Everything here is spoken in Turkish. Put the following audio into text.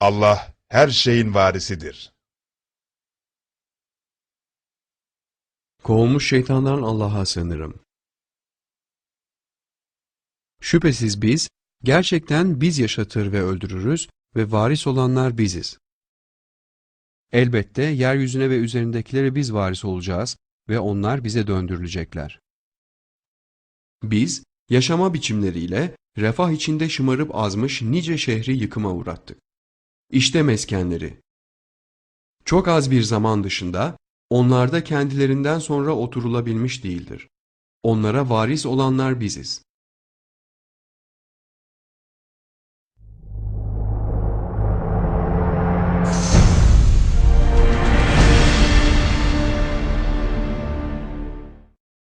Allah her şeyin varisidir. Kovulmuş şeytandan Allah'a sığınırım. Şüphesiz biz, gerçekten biz yaşatır ve öldürürüz ve varis olanlar biziz. Elbette yeryüzüne ve üzerindekileri biz varis olacağız ve onlar bize döndürülecekler. Biz, yaşama biçimleriyle refah içinde şımarıp azmış nice şehri yıkıma uğrattık. İşte meskenleri. Çok az bir zaman dışında onlarda kendilerinden sonra oturulabilmiş değildir. Onlara varis olanlar biziz.